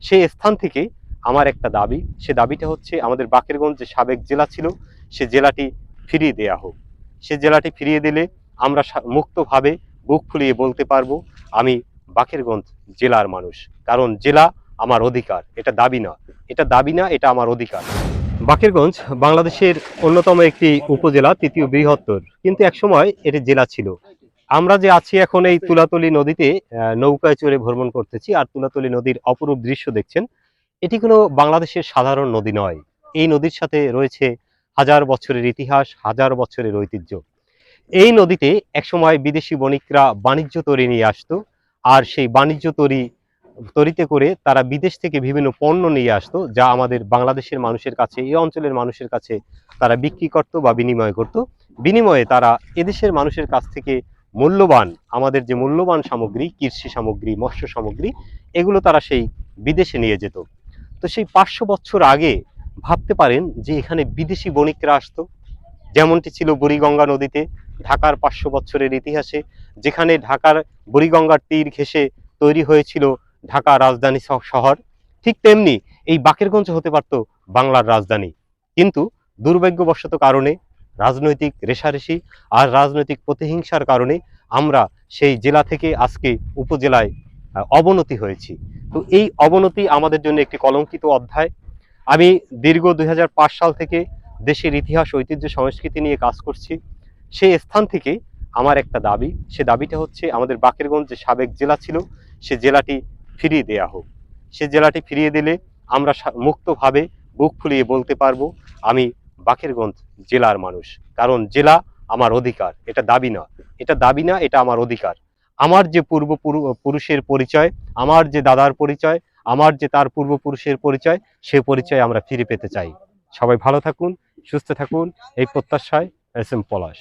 সেই স্থান থেকে আমার একটা দাবি। সে দাবিটা হচ্ছে আমাদের বাকেরগঞ্জ যে সাবেক জেলা ছিল, সে জেলাটি ফিরিয়ে দেয়া হোক। সে জেলাটি ফিরিয়ে দিলে আমরা মুক্তভাবে বুক ফুলিয়ে বলতে পারব, আমি বাকেরগঞ্জ জেলার মানুষ। কারণ জেলা আমার অধিকার, এটা দাবি না। এটা দাবি না, এটা আমার অধিকার। বাকেরগঞ্জ বাংলাদেশের অন্যতম একটি উপজেলা, তৃতীয় বৃহত্তর। কিন্তু একসময় এটি জেলা ছিল। আমরা যে আছি এখন এই তুলাতলি নদীতে নৌকায় চড়ে ভ্রমণ করতেছি আর তুলাতলি নদীর অপরূপ দৃশ্য দেখছেন। এটি কোনো বাংলাদেশের সাধারণ নদী নয়। এই নদীর সাথে রয়েছে হাজার বছরের ইতিহাস হাজার বছরের ঐতিহ্য। এই নদীতে একসময় বিদেশি বণিকরা বাণিজ্য তরি নিয়ে আসতো আর সেই বাণিজ্য তরি তরিতে করে তারা বিদেশ থেকে বিভিন্ন পণ্য নিয়ে আসতো যা আমাদের বাংলাদেশের মানুষের কাছে এই অঞ্চলের মানুষের কাছে তারা বিক্রি করত বা বিনিময় করত। বিনিময়ে তারা এদেশের মানুষের কাছ থেকে মূল্যবান, আমাদের যে মূল্যবান সামগ্রী, কৃষি সামগ্রী, মৎস্য সামগ্রী, এগুলো তারা সেই বিদেশে নিয়ে যেত। তো সেই পাঁচশো বছর আগে ভাবতে পারেন যে এখানে বিদেশি বণিকরা আসতো। যেমনটি ছিল বুড়িগঙ্গা নদীতে, ঢাকার পাঁচশো বছরের ইতিহাসে, যেখানে ঢাকার বুড়িগঙ্গার তীর ঘেঁষে তৈরি হয়েছিল ঢাকা রাজধানী শহর। ঠিক তেমনি এই বাকেরগঞ্জ হতে পারত বাংলার রাজধানী। কিন্তু দুর্ভাগ্যবশত কারণে রাজনৈতিক রেশারেশি আর রাজনৈতিক প্রতিহিংসার কারণে আমরা সেই জেলা থেকে আজকে উপজেলায় অবনতি হয়েছি। তো এই অবনতি আমাদের জন্য একটি কলঙ্কিত অধ্যায়। আমি দীর্ঘ দুই হাজার পাঁচ সাল থেকে দেশের ইতিহাস, ঐতিহ্য, সংস্কৃতি নিয়ে কাজ করছি। সেই স্থান থেকে আমার একটা দাবি, সে দাবিটা হচ্ছে আমাদের বাকেরগঞ্জ যে সাবেক জেলা ছিল, সে জেলাটি ফিরিয়ে দেয়া হোক। সে জেলাটি ফিরিয়ে দিলে আমরা মুক্তভাবে বুক ফুলিয়ে বলতে পারব, আমি বাকেরগঞ্জ জেলার মানুষ। কারণ জেলা আমার অধিকার, এটা দাবি না। এটা দাবি না, এটা আমার অধিকার। আমার যে পূর্ব পুরুষের পরিচয়, আমার যে দাদার পরিচয়, আমার যে তার পূর্বপুরুষের পরিচয়, সে পরিচয় আমরা ফিরে পেতে চাই। সবাই ভালো থাকুন, সুস্থ থাকুন। এই প্রত্যাশায় এস এম পলাশ।